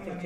नमस्कार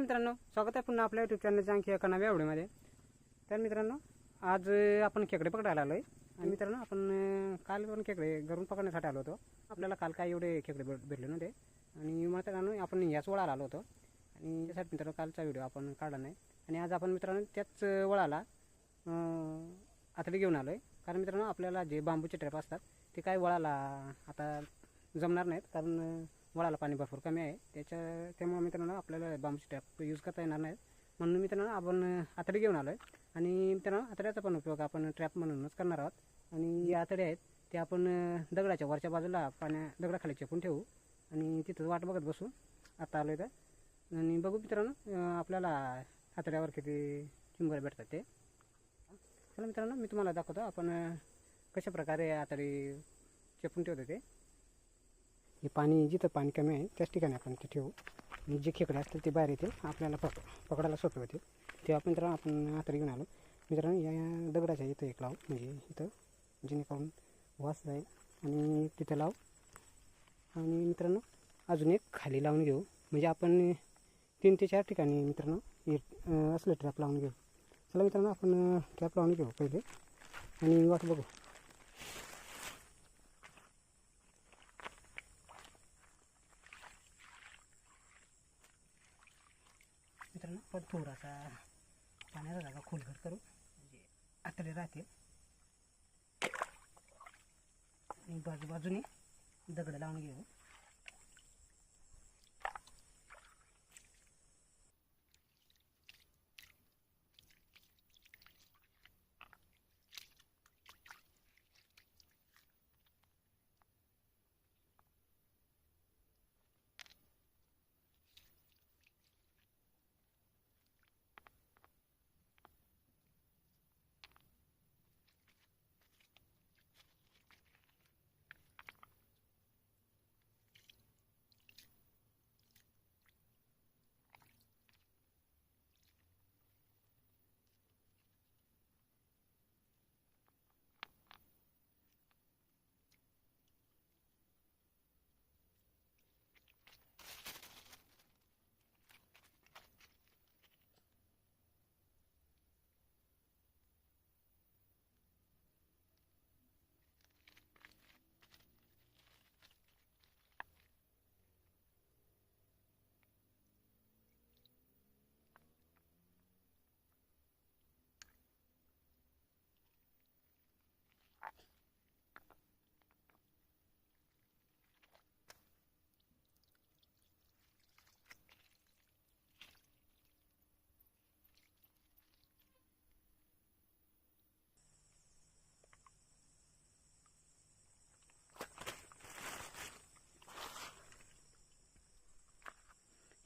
मित्रांनो स्वागत आहे पुन्हा आपल्या युट्यूब चॅनलच्या आणखी एका नव्या आवडीमध्ये. तर मित्रांनो आज आपण खेकडे पकडायला आलो आहे आणि मित्रांनो आपण काल पण खेकडे घरून पकडण्यासाठी आलो होतो. आपल्याला काल काय एवढे खेकडे भेटले नव्हते. आणि मित्रांनो आपण याच वळाला आलो होतो. आणि त्यासाठी मित्रांनो कालचा व्हिडिओ आपण काढला नाही. आणि आज आपण मित्रांनो त्याच वळाला अं, आतडी घेऊन आलो आहे कारण मित्रांनो आपल्याला जे बांबूचे ट्रॅप असतात ते काय वळाला आता जमणार नाहीत. कारण वळाला पाणी भरपूर कमी आहे. त्याच्या त्यामुळे मित्रांनो आपल्याला बांबूचे ट्रॅप यूज करता येणार नाहीत. म्हणून मित्रांनो आपण आतडी घेऊन आलो आहे आणि मित्रांनो आतड्याचा पण उपयोग आपण ट्रॅप म्हणूनच करणार आहोत. आणि जे आतडे आहेत ते आपण दगडाच्या वरच्या बाजूला पाण्या दगडाखाली चेपून ठेवू. आणि तिथं वाट बघत बसू. आता आलो आहे तर. आणि बघू मित्रांनो आपल्याला हातड्यावर किती चिंबर भेटतात ते. चला मित्रांनो मी तुम्हाला दाखवतो आपण कशाप्रकारे कशा प्रकारे आतडी चेपून ठेवतो ते. हे पाणी जिथं पाणी कमी आहे त्याच ठिकाणी आपण ते ठेवू. आणि जे खेकडे असतील ते बाहेर येतील आपल्याला पक पकडायला सोपे होतील. तेव्हा आपण मित्रांनो आपण आतडी घेऊन आलो. मित्रांनो या या दगडाच्या इथं एक लावू म्हणजे इथं जेणेकरून वास जाईल. आणि तिथं लावू. आणि मित्रांनो अजून एक खाली लावून घेऊ. म्हणजे आपण तीन ते चार ठिकाणी मित्रांनो हे असलं ट्रॅप लावून घेऊ. चला मित्रांनो आपण ट्रॅप लावून घेऊ पहिले. आणि वाट बघू. मित्रांनो पण थोडासा पाण्याचा जागा खोलगट करू. म्हणजे आतडे राहतील. आणि बाजूबाजूने दगड लावून घेऊ.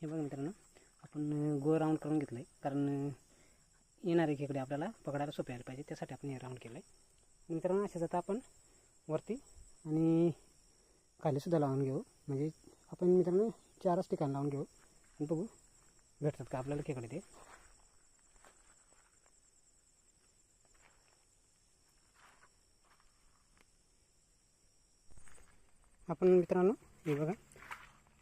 हे बघा मित्रांनो आपण गो गोल राऊंड करून घेतलं आहे कारण येणारे खेकडे आपल्याला पकडायला सोपे आले पाहिजे. त्यासाठी आपण हे राऊंड केलं आहे मित्रांनो अशाच आता आपण वरती आणि खालीसुद्धा लावून घेऊ. म्हणजे आपण मित्रांनो चारच ठिकाण लावून घेऊ. आणि बघू भेटतात का आपल्याला खेकडे ते? आपण मित्रांनो हे बघा.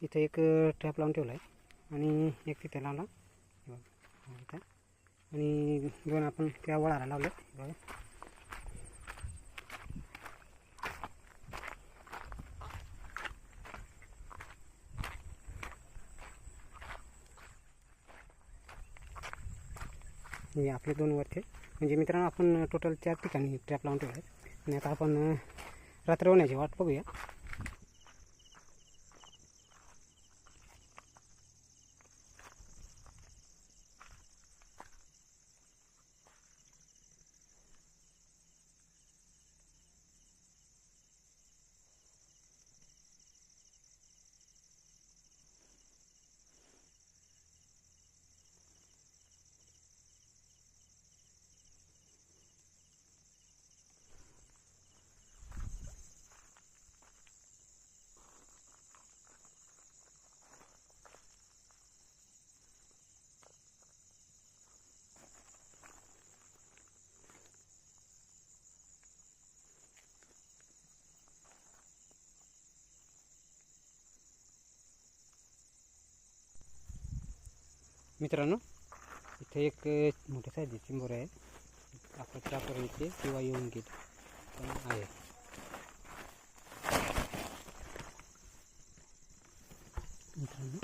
इथं एक ट्रॅप लावून ठेवला आहे आणि एक तिथे लावला. बघा आणि दोन आपण त्या वळाला लावले. बघा. हे आपले दोन वरचे. म्हणजे मित्रांनो आपण टोटल चार ठिकाणी ट्रॅप लावून ठेवले आणि आता आपण रात्र होण्याची वाट बघूया. मित्रांनो इथे एक मोठ्या साईजची चिंबोर आहे. आपण चापर येते किंवा येऊन गेट पण आहे. मित्रांनो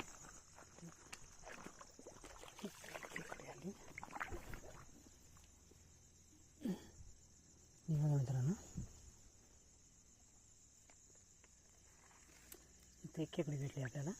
मित्रांनो. इथे एक खेकडी भेटली आपल्याला.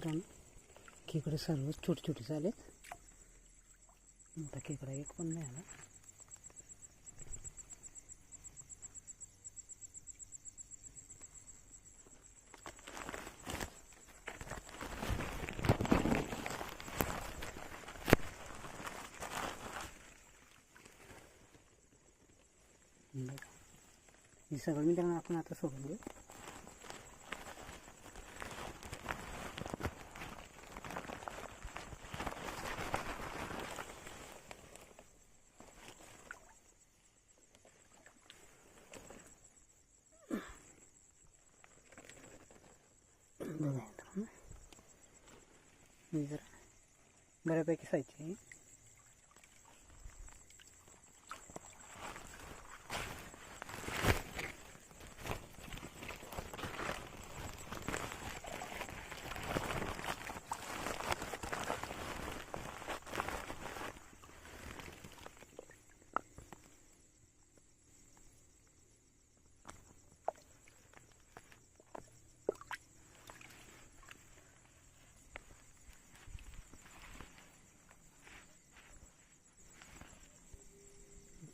मित्रांनो खेकडे सर्व छोटे छोटे झालेत. मोठा खेकडा एक पण नाही आला. हे सगळं मित्रांनो आपण आता सोडून देऊ बघा मित्रांनो मी जरा बऱ्यापैकी सायची आहे.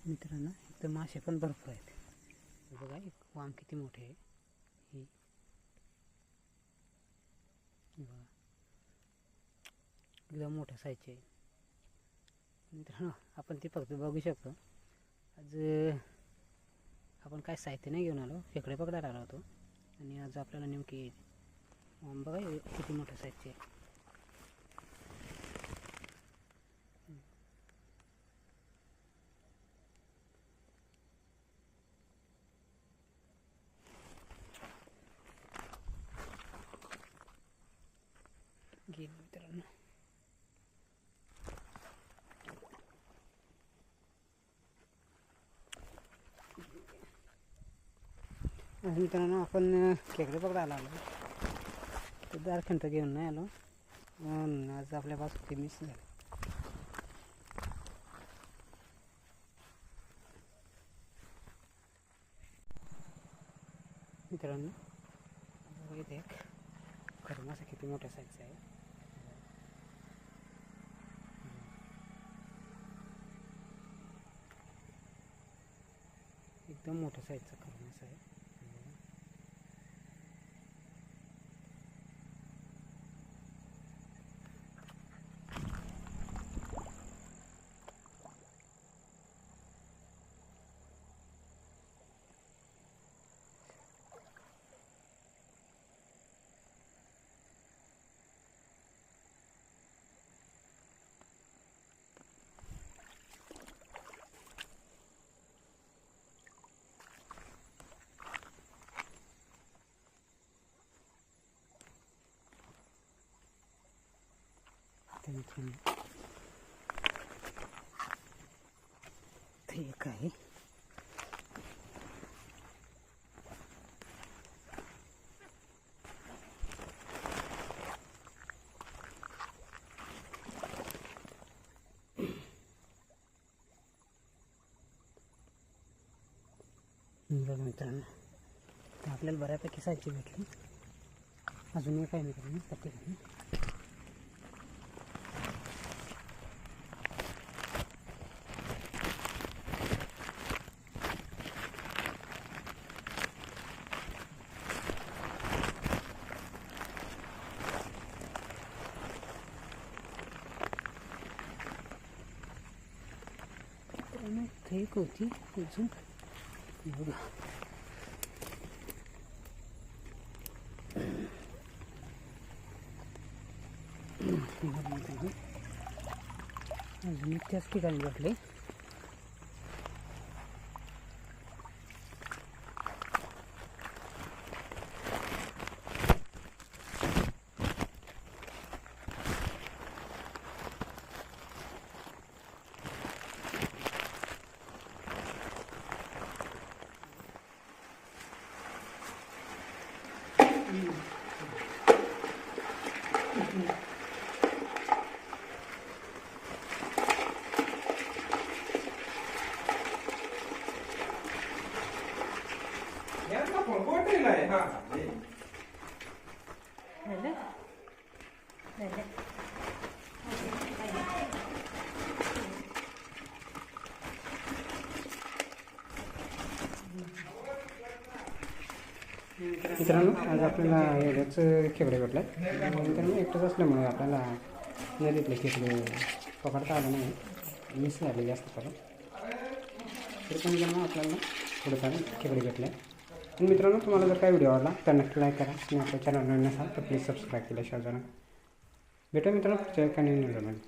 मित्रांनो इथं मासे पण भरपूर आहेत. बघा एक वाम किती मोठे आहे. ही. हे बघा. एकदम मोठ्या साईजचे आहे. मित्रांनो आपण ते फक्त बघू शकतो. आज आपण काय साहित्य नाही घेऊन आलो. खेकडे पकडायला आलो होतो. आणि आज आपल्याला नेमकी वाम बघा किती मोठ्या साईजचे आहे. गेलो मित्रांनो. मित्रांनो आपण खेकडे पकडायला आलो तर दारखंत घेऊन नाही आलो. आज आपल्या पास ते मिस झालं. मित्रांनो इथे एक खरमासा किती मोठ्या साईजचा आहे. एकदम मोठ्या साईजचा खरं मासा आहे ते मित्रांनो एक आहे. बघा मित्रांनो तर आपल्याला बऱ्यापैकी साईजची भेटली. अजून एक आहे मित्रांनो त्या ठिकाणी इथं एक होती. अजून बघा अजून त्याच ठिकाणी वाटले मित्रांनो आज आपल्याला एवढ्याच खेकडे आहे मित्रांनो एकटंच असल्यामुळे आपल्याला नदीतले खेकडे पकडता आलं नाही. मिस झाले जास्त करून तरी पण मित्रांनो आपल्याला थोडेफार खेकडे भेटले आणि मित्रांनो तुम्हाला जर काय व्हिडिओ आवडला तर नक्की लाईक करा आणि आपल्या चॅनल नवीन असाल तर प्लीज सबस्क्राईब केल्याशिवाय जरा भेटूया मित्रांनो पुढच्या एका नवीन